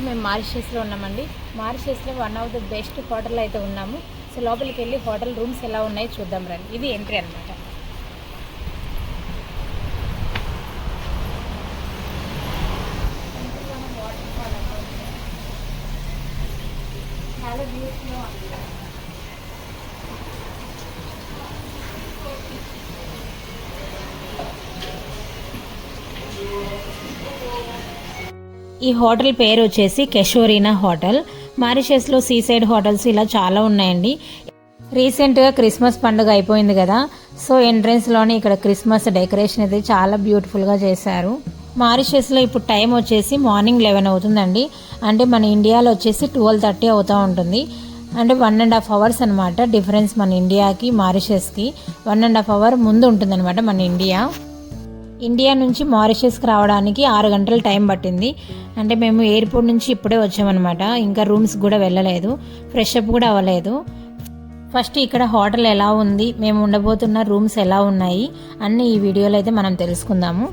So మేము మారిషస్లో ఉన్నామండి. మారిషస్లో one of the best hotel అయితే ఉన్నాము. సో లోపలికి వెళ్ళి హోటల్ రూమ్స్ ఎలా ఉన్నాయో చూద్దాం రండి. ఇది ఎంట్రీ అనమాట చాలా బ్యూటిఫుల్గా ఉంది ఈ హోటల్ పేరు వచ్చేసి కెషోరీనా హోటల్. మారిషస్లో సీ సైడ్ హోటల్స్ ఇలా చాలా ఉన్నాయండి. రీసెంట్గా క్రిస్మస్ పండుగ అయిపోయింది కదా సో ఎంట్రెన్స్లోనే ఇక్కడ క్రిస్మస్ డెకరేషన్ అయితే చాలా బ్యూటిఫుల్గా చేశారు. మారిషస్లో ఇప్పుడు టైం వచ్చేసి మార్నింగ్ లెవెన్ అవుతుందండి. అంటే మన ఇండియాలో వచ్చేసి ట్వెల్వ్ థర్టీ అవుతూ ఉంటుంది. అంటే వన్ అండ్ హాఫ్ అవర్స్ అనమాట డిఫరెన్స్ మన ఇండియాకి మారిషస్కి. వన్ అండ్ హాఫ్ అవర్ ముందు ఉంటుందన్నమాట మన ఇండియా. ఇండియా నుంచి మారిషస్కి రావడానికి ఆరు గంటల టైం పట్టింది. అంటే మేము ఎయిర్పోర్ట్ నుంచి ఇప్పుడే వచ్చామన్నమాట. ఇంకా రూమ్స్ కూడా వెళ్ళలేదు. ఫ్రెష్ అప్ కూడా అవ్వలేదు. ఫస్ట్ ఇక్కడ హోటల్ ఎలా ఉంది మేము ఉండబోతున్న రూమ్స్ ఎలా ఉన్నాయి అన్ని ఈ వీడియోలో అయితే మనం తెలుసుకుందాము.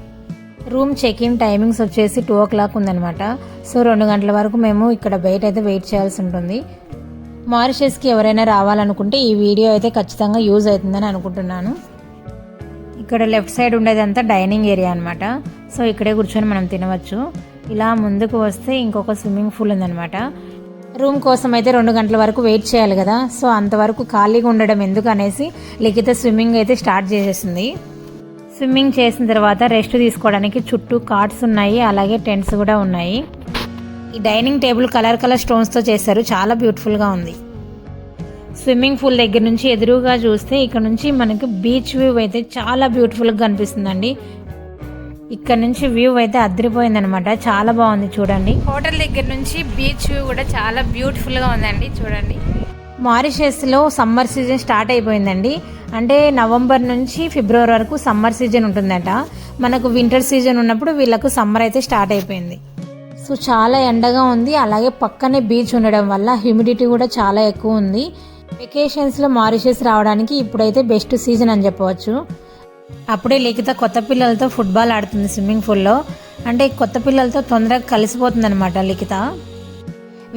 రూమ్ చెక్ ఇన్ టైమింగ్స్ వచ్చేసి టూ ఓ క్లాక్ ఉందనమాట సో రెండు గంటల వరకు మేము ఇక్కడ బయట అయితే వెయిట్ చేయాల్సి ఉంటుంది. మారిషస్కి ఎవరైనా రావాలనుకుంటే ఈ వీడియో అయితే ఖచ్చితంగా యూజ్ అవుతుందని అనుకుంటున్నాను. ఇక్కడ లెఫ్ట్ సైడ్ ఉండేదంతా డైనింగ్ ఏరియా అనమాట సో ఇక్కడే కూర్చొని మనం తినవచ్చు. ఇలా ముందుకు వస్తే ఇంకొక స్విమ్మింగ్ పూల్ ఉందన్నమాట. రూమ్ కోసం అయితే రెండు గంటల వరకు వెయిట్ చేయాలి కదా. సో అంతవరకు ఖాళీగా ఉండడం ఎందుకు అనేసి లిఖిత స్విమ్మింగ్ అయితే స్టార్ట్ చేసేసింది. స్విమ్మింగ్ చేసిన తర్వాత రెస్ట్ తీసుకోవడానికి చుట్టూ కార్డ్స్ ఉన్నాయి అలాగే టెంట్స్ కూడా ఉన్నాయి. ఈ డైనింగ్ టేబుల్ కలర్ కలర్ స్టోన్స్తో చేశారు. చాలా బ్యూటిఫుల్గా ఉంది. స్విమ్మింగ్ పూల్ దగ్గర నుంచి ఎదురుగా చూస్తే ఇక్కడ నుంచి మనకి బీచ్ వ్యూ అయితే చాలా బ్యూటిఫుల్గా కనిపిస్తుందండి. ఇక్కడ నుంచి వ్యూ అయితే అదిరిపోయిందనమాట చాలా బాగుంది చూడండి. హోటల్ దగ్గర నుంచి బీచ్ వ్యూ కూడా చాలా బ్యూటిఫుల్గా ఉందండి చూడండి. మారిషస్లో సమ్మర్ సీజన్ స్టార్ట్ అయిపోయిందండి. అంటే నవంబర్ నుంచి ఫిబ్రవరి వరకు సమ్మర్ సీజన్ ఉంటుందట. మనకు వింటర్ సీజన్ ఉన్నప్పుడు వీళ్ళకు సమ్మర్ అయితే స్టార్ట్ అయిపోయింది. సో చాలా ఎండగా ఉంది. అలాగే పక్కనే బీచ్ ఉండడం వల్ల హ్యూమిడిటీ కూడా చాలా ఎక్కువ ఉంది. వెకేషన్స్లో మారిషస్ రావడానికి ఇప్పుడైతే బెస్ట్ సీజన్ అని చెప్పవచ్చు. అప్పుడే లిఖిత కొత్త పిల్లలతో ఫుట్బాల్ ఆడుతుంది స్విమ్మింగ్ పూల్లో అంటే కొత్త పిల్లలతో తొందరగా కలిసిపోతుంది అనమాట లిఖిత.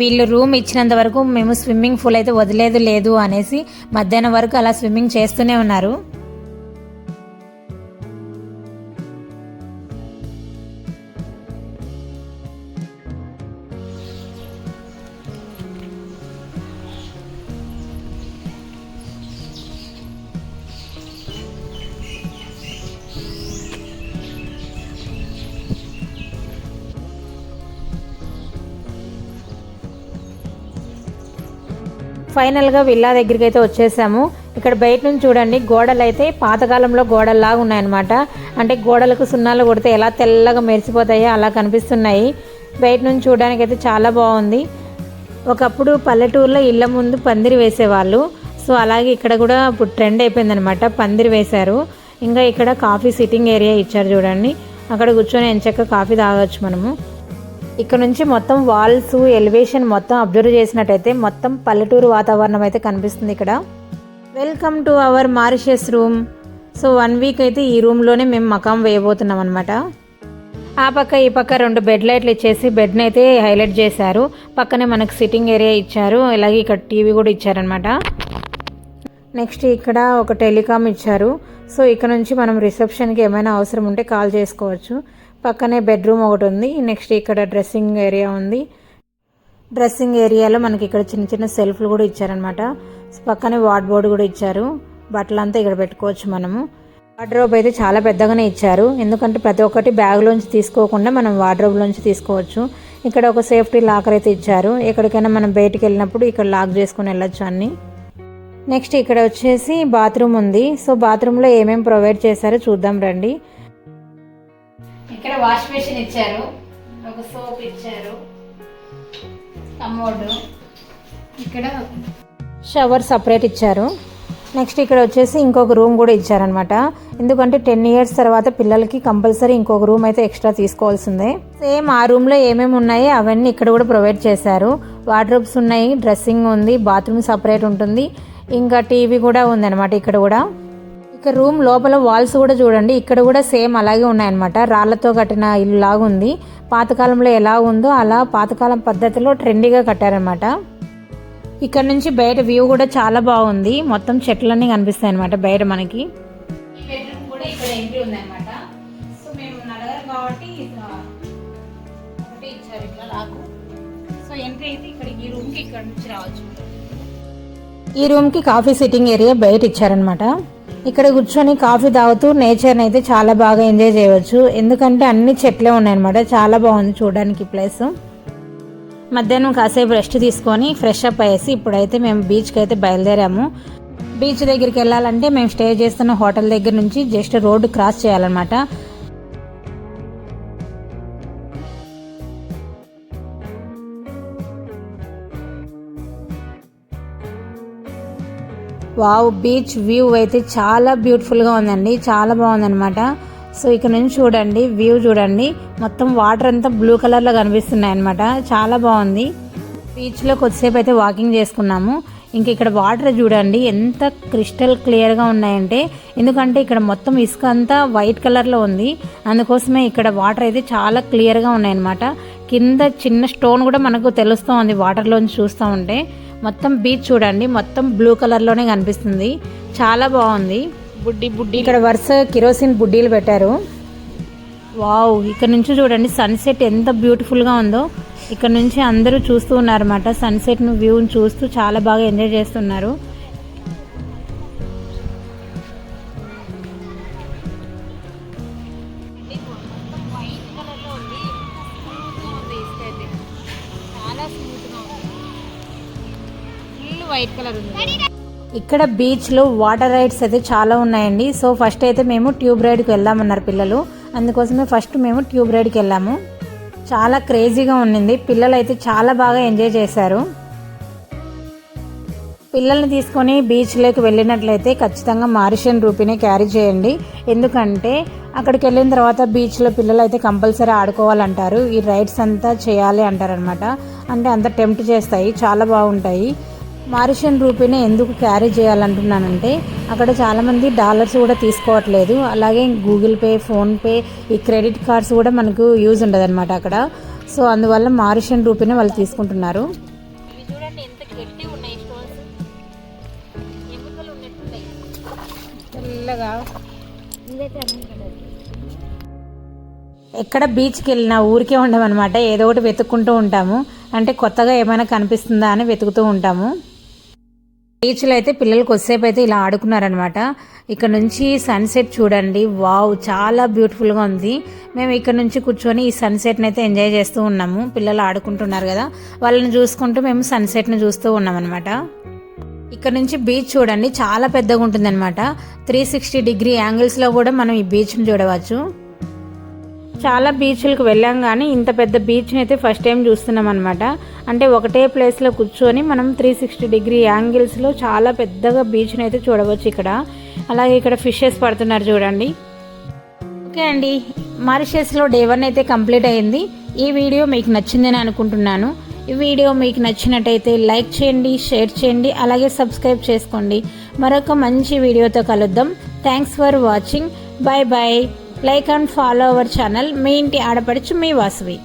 వీళ్ళు రూమ్ ఇచ్చినంత వరకు మేము స్విమ్మింగ్ పూల్ అయితే వదిలేదు లేదు అనేసి మధ్యాహ్నం వరకు అలా స్విమ్మింగ్ చేస్తూనే ఉన్నారు. ఫైనల్గా విల్లా దగ్గరికి అయితే వచ్చేసాము. ఇక్కడ బయట నుంచి చూడండి గోడలు అయితే పాతకాలంలో గోడల్లాగా ఉన్నాయన్నమాట. అంటే గోడలకు సున్నాలు కొడితే ఎలా తెల్లగా మెరిసిపోతాయో అలా కనిపిస్తున్నాయి. బయట నుంచి చూడడానికి అయితే చాలా బాగుంది. ఒకప్పుడు పల్లెటూరులో ఇళ్ళ ముందు పందిరి వేసేవాళ్ళు. సో అలాగే ఇక్కడ కూడా ఇప్పుడు ట్రెండ్ అయిపోయిందనమాట పందిరి వేశారు. ఇంకా ఇక్కడ కాఫీ సిట్టింగ్ ఏరియా ఇచ్చారు చూడండి. అక్కడ కూర్చొని ఎంచక్క కాఫీ తాగొచ్చు మనము. ఇక్కడ నుంచి మొత్తం వాల్స్ ఎలివేషన్ మొత్తం అబ్జర్వ్ చేసినట్టయితే మొత్తం పల్లెటూరు వాతావరణం అయితే కనిపిస్తుంది ఇక్కడ. Welcome to our Mauritius room so one week అయితే ఈ రూమ్లోనే మేము మకాం వేయబోతున్నాం అనమాట ఆ పక్క ఈ పక్క రెండు బెడ్ లైట్లు ఇచ్చేసి బెడ్ని అయితే హైలైట్ చేశారు. పక్కనే మనకు సిట్టింగ్ ఏరియా ఇచ్చారు. అలాగే ఇక్కడ టీవీ కూడా ఇచ్చారనమాట నెక్స్ట్ ఇక్కడ ఒక టెలికామ్ ఇచ్చారు. సో ఇక్కడ నుంచి మనం రిసెప్షన్కి ఏమైనా అవసరం ఉంటే కాల్ చేసుకోవచ్చు. పక్కనే బెడ్రూమ్ ఒకటి ఉంది. నెక్స్ట్ ఇక్కడ డ్రెస్సింగ్ ఏరియా ఉంది. డ్రెస్సింగ్ ఏరియాలో మనకి ఇక్కడ చిన్న చిన్న సెల్ఫ్లు కూడా ఇచ్చారనమాట పక్కనే వార్డ్ కూడా ఇచ్చారు. బట్టలంతా ఇక్కడ పెట్టుకోవచ్చు మనము. వార్డ్రోబ్ అయితే చాలా పెద్దగానే ఇచ్చారు. ఎందుకంటే ప్రతి ఒక్కటి బ్యాగ్లోంచి తీసుకోకుండా మనం వార్డ్రోబ్లోంచి తీసుకోవచ్చు. ఇక్కడ ఒక సేఫ్టీ లాకర్ అయితే ఇచ్చారు. ఎక్కడికైనా మనం బయటికి వెళ్ళినప్పుడు ఇక్కడ లాక్ చేసుకుని వెళ్ళొచ్చు అన్ని. నెక్స్ట్ ఇక్కడ వచ్చేసి బాత్రూమ్ ఉంది. సో బాత్రూంలో ఏమేమి ప్రొవైడ్ చేశారో చూద్దాం రండి. ఇక్కడ వాష్ మెషిన్ ఇచ్చారు. ఒక సోప్ ఇచ్చారు. కమోడ్. ఇక్కడ షవర్ సపరేట్ ఇచ్చారు. నెక్స్ట్ ఇక్కడ వచ్చేసి ఇంకొక రూమ్ కూడా ఇచ్చారనమాట ఎందుకంటే టెన్ ఇయర్స్ తర్వాత పిల్లలకి కంపల్సరీ ఇంకొక రూమ్ అయితే ఎక్స్ట్రా తీసుకోవాల్సిందే. సేమ్ ఆ రూమ్లో ఏమేమి ఉన్నాయి అవన్నీ ఇక్కడ కూడా ప్రొవైడ్ చేశారు. వార్డ్రోబ్స్ ఉన్నాయి డ్రెస్సింగ్ ఉంది బాత్రూమ్ సపరేట్ ఉంటుంది. ఇంకా టీవీ కూడా ఉందన్నమాట ఇక్కడ కూడా. ఇక రూమ్ లోపల వాల్స్ కూడా చూడండి. ఇక్కడ కూడా సేమ్ అలాగే ఉన్నాయన్నమాట. రాళ్ళతో కట్టిన ఇల్లు లాగా ఉంది. పాతకాలంలో ఎలా ఉందో అలా పాతకాలం పద్ధతిలో ట్రెండీగా కట్టారనమాట ఇక్కడ నుంచి బయట వ్యూ కూడా చాలా బాగుంది. మొత్తం చెట్లన్నీ కనిపిస్తాయి అనమాట బయట మనకి. ఈ బెడ్రూమ్ కూడా ఇక్కడ ఎంట్రీ సో మేము కాబట్టి ఇచ్చారు ఇట్లా లాకు. సో ఎంట్రీ అయితే ఇక్కడ ఈ రూమ్కి ఇక్కడ నుంచి రావచ్చు. ఈ రూమ్కి కాఫీ సిట్టింగ్ ఏరియా బయట ఇచ్చారనమాట ఇక్కడ కూర్చొని కాఫీ తాగుతూ నేచర్ని అయితే చాలా బాగా ఎంజాయ్ చేయవచ్చు. ఎందుకంటే అన్ని చెట్లే ఉన్నాయన్నమాట. చాలా బాగుంది చూడడానికి ప్లేస్ మధ్యాహ్నం కాసేపు రెస్ట్ తీసుకొని ఫ్రెష్ అప్ అయ్యేసి ఇప్పుడైతే మేము బీచ్కి అయితే బయలుదేరాము. బీచ్ దగ్గరికి వెళ్ళాలంటే మేము స్టే చేస్తున్న హోటల్ దగ్గర నుంచి జస్ట్ రోడ్డు క్రాస్ చేయాలన్నమాట. వావ్ బీచ్ వ్యూ అయితే చాలా బ్యూటిఫుల్గా ఉందండి. చాలా బాగుందనమాట సో ఇక్కడ నుంచి చూడండి వ్యూ చూడండి. మొత్తం వాటర్ అంతా బ్లూ కలర్లో కనిపిస్తున్నాయి అనమాట చాలా బాగుంది. బీచ్లో కొద్దిసేపు అయితే వాకింగ్ చేసుకున్నాము. ఇంక ఇక్కడ వాటర్ చూడండి ఎంత క్రిస్టల్ క్లియర్గా ఉన్నాయంటే ఎందుకంటే ఇక్కడ మొత్తం ఇసుక అంతా వైట్ కలర్లో ఉంది. అందుకోసమే ఇక్కడ వాటర్ అయితే చాలా క్లియర్గా ఉన్నాయన్నమాట. కింద చిన్న స్టోన్ కూడా మనకు తెలుస్తూ ఉంది వాటర్లోంచి చూస్తూ ఉంటే. మొత్తం బీచ్ చూడండి. మొత్తం బ్లూ కలర్లోనే కనిపిస్తుంది. చాలా బాగుంది. బుడ్డి బుడ్డి. ఇక్కడ వరుస కిరోసిన్ బుడ్డీలు పెట్టారు. వావ్ ఇక్కడ నుంచి చూడండి సన్సెట్ ఎంత బ్యూటిఫుల్గా ఉందో. ఇక్కడ నుంచి అందరూ చూస్తూ ఉన్నారన్నమాట. సన్సెట్ను వ్యూని చూస్తూ చాలా బాగా ఎంజాయ్ చేస్తున్నారు. వైట్ కలర్ ఉంది. ఇక్కడ బీచ్లో వాటర్ రైడ్స్ అయితే చాలా ఉన్నాయండి. సో ఫస్ట్ అయితే మేము ట్యూబ్ రైడ్కి వెళ్దామన్నారు పిల్లలు. అందుకోసమే ఫస్ట్ మేము ట్యూబ్ రైడ్కి వెళ్ళాము. చాలా క్రేజీగా ఉండింది పిల్లలు అయితే చాలా బాగా ఎంజాయ్ చేశారు. పిల్లల్ని తీసుకొని బీచ్లోకి వెళ్ళినట్లయితే ఖచ్చితంగా మారిషియన్ రూపీనే క్యారీ చేయండి. ఎందుకంటే అక్కడికి వెళ్ళిన తర్వాత బీచ్లో పిల్లలు అయితే కంపల్సరీ ఆడుకోవాలంటారు. ఈ రైడ్స్ అంతా చేయాలి అంటారనమాట అంటే అంత టెంప్ట్ చేస్తాయి. చాలా బాగుంటాయి. మారిషియన్ రూపీని ఎందుకు క్యారీ చేయాలంటున్నానంటే అక్కడ చాలామంది డాలర్స్ కూడా తీసుకోవట్లేదు. అలాగే గూగుల్ పే ఫోన్పే ఈ క్రెడిట్ కార్డ్స్ కూడా మనకు యూజ్ ఉండదు అనమాట అక్కడ. సో అందువల్ల మారిషియన్ రూపీని వాళ్ళు తీసుకుంటున్నారు. ఎక్కడ బీచ్కి వెళ్ళినా ఊరికే ఉండమన్నమాట. ఏదో ఒకటి వెతుక్కుంటూ ఉంటాము. అంటే కొత్తగా ఏమైనా కనిపిస్తుందా అని వెతుకుతూ ఉంటాము. బీచ్లో అయితే పిల్లలు కొద్దిసేపు అయితే ఇలా ఆడుకున్నారనమాట ఇక్కడ నుంచి సన్సెట్ చూడండి. వావ్ చాలా బ్యూటిఫుల్గా ఉంది. మేము ఇక్కడ నుంచి కూర్చొని ఈ సన్సెట్ని అయితే ఎంజాయ్ చేస్తూ ఉన్నాము. పిల్లలు ఆడుకుంటున్నారు కదా. వాళ్ళని చూసుకుంటూ మేము సన్సెట్ని చూస్తూ ఉన్నామన్నమాట. ఇక్కడ నుంచి బీచ్ చూడండి. చాలా పెద్దగా ఉంటుందన్నమాట. త్రీ సిక్స్టీ డిగ్రీ యాంగిల్స్లో కూడా మనం ఈ బీచ్ని చూడవచ్చు. చాలా బీచ్లకు వెళ్ళాం కానీ ఇంత పెద్ద బీచ్ని అయితే ఫస్ట్ టైం చూస్తున్నాం అనమాట అంటే ఒకటే ప్లేస్లో కూర్చొని మనం త్రీ సిక్స్టీ డిగ్రీ యాంగిల్స్లో చాలా పెద్దగా బీచ్ని అయితే చూడవచ్చు ఇక్కడ. అలాగే ఇక్కడ ఫిషెస్ పడుతున్నారు చూడండి. ఓకే అండి. మారిషస్లో డే వన్ అయితే కంప్లీట్ అయింది. ఈ వీడియో మీకు నచ్చిందని అనుకుంటున్నాను. ఈ వీడియో మీకు నచ్చినట్టయితే లైక్ చేయండి షేర్ చేయండి అలాగే సబ్స్క్రైబ్ చేసుకోండి. మరొక మంచి వీడియోతో కలుద్దాం. Thanks for watching bye bye like and follow our channel మీ ఇంటి ఆడపడుచు మీ వాసవి.